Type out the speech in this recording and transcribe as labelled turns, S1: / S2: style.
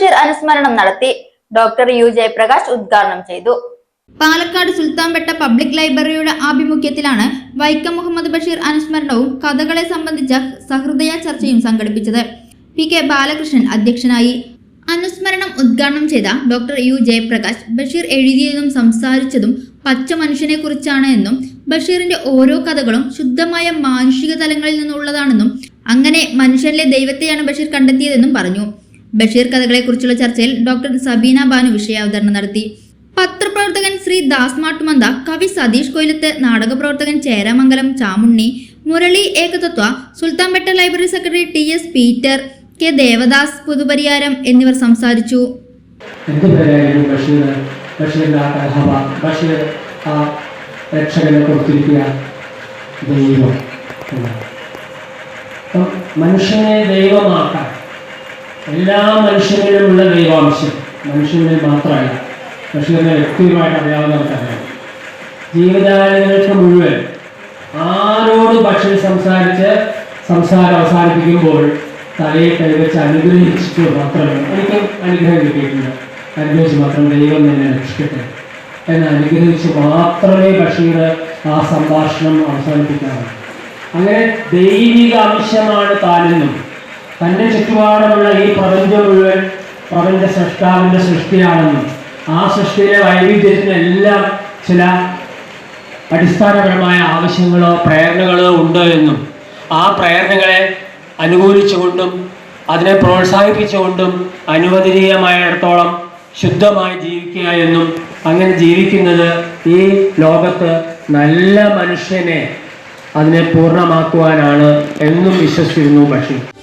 S1: അനുസ്മരണം നടത്തി. Doctor U Jayaprakash ഉദ്ഘാടനം ചെയ്തു.
S2: പാലക്കാട് സുൽത്താൻപേട്ട പബ്ലിക് ലൈബ്രറിയുടെ ആഭിമുഖ്യത്തിലാണ് വൈക്കം മുഹമ്മദ് ബഷീർ അനുസ്മരണവും കഥകളെ സംബന്ധിച്ച സഹൃദയ ചർച്ചയും സംഘടിപ്പിച്ചത്. പി കെ ബാലകൃഷ്ണൻ അധ്യക്ഷനായി. അനുസ്മരണം ഉദ്ഘാടനം ചെയ്ത ഡോക്ടർ യു ജയപ്രകാശ് ബഷീർ എഴുതിയതും സംസാരിച്ചതും പച്ച മനുഷ്യനെ കുറിച്ചാണ് എന്നും ബഷീറിന്റെ ഓരോ കഥകളും ശുദ്ധമായ മാനുഷിക തലങ്ങളിൽ നിന്നുള്ളതാണെന്നും അങ്ങനെ മനുഷ്യരിലെ ദൈവത്തെയാണ് ബഷീർ കണ്ടെത്തിയതെന്നും പറഞ്ഞു. ബഷീർ കഥകളെക്കുറിച്ചുള്ള ചർച്ചയിൽ ഡോക്ടർ സബീന ബാനു വിഷയാവതരണം നടത്തി. പത്രപ്രവർത്തകൻ ശ്രീ ദാസ് മാട്ടുമന്ത കവി Satheesh Koyilath നാടകപ്രവർത്തകൻ Cheramangalam Chamunni Murali Ekathathva Sultanpetta library secretary T S Peter K Devadas Puthupariyaram എന്നിവർ സംസാരിച്ചു.
S3: മനുഷ്യനെ ദൈവമാക്കാൻ എല്ലാ മനുഷ്യരിലുമുള്ള ദൈവാംശം മനുഷ്യനിൽ മാത്രമല്ല. മനുഷ്യരുടെ വ്യക്തിയുമായിട്ട് അറിയാവുന്നവർക്കറിയാം ജീവിതാലയങ്ങൾക്ക് മുഴുവൻ ആരോട് പക്ഷേ സംസാരിച്ച് സംസാരം അവസാനിപ്പിക്കുമ്പോൾ തലയെ കൈവച്ച് അനുഗ്രഹിച്ചിട്ട് മാത്രമേ എനിക്ക് അനുഗ്രഹം കിട്ടിയിട്ടുണ്ട് അനുഗ്രഹിച്ച് മാത്രം ദൈവം എന്നെ രക്ഷിക്കട്ടെ. എന്ന് അനുഗ്രഹിച്ച് മാത്രമേ ബഷീർ ആ സംഭാഷണം അവസാനിപ്പിക്കാറുള്ളൂ അങ്ങനെ ദൈവിക അംശമാണ് താനെന്നും തന്റെ ചുറ്റുപാടുമുള്ള ഈ പ്രപഞ്ചം മുഴുവൻ പ്രപഞ്ച സൃഷ്ടാവിന്റെ സൃഷ്ടിയാണെന്നും ആ സൃഷ്ടിയിലെ വൈവിധ്യത്തിനെല്ലാം ചില അടിസ്ഥാനപരമായ ആവശ്യങ്ങളോ പ്രേരണകളോ ഉണ്ട് എന്നും ആ പ്രേരണകളെ അനുകൂലിച്ചുകൊണ്ടും അതിനെ പ്രോത്സാഹിപ്പിച്ചുകൊണ്ടും അനുവദനീയമായിടത്തോളം ശുദ്ധമായി ജീവിക്കുക എന്നും അങ്ങനെ ജീവിക്കുന്നത് ഈ ലോകത്ത് നല്ല മനുഷ്യനെ അതിനെ പൂർണമാക്കുവാനാണ് എന്നും വിശ്വസിച്ചിരുന്നു ബഷീർ.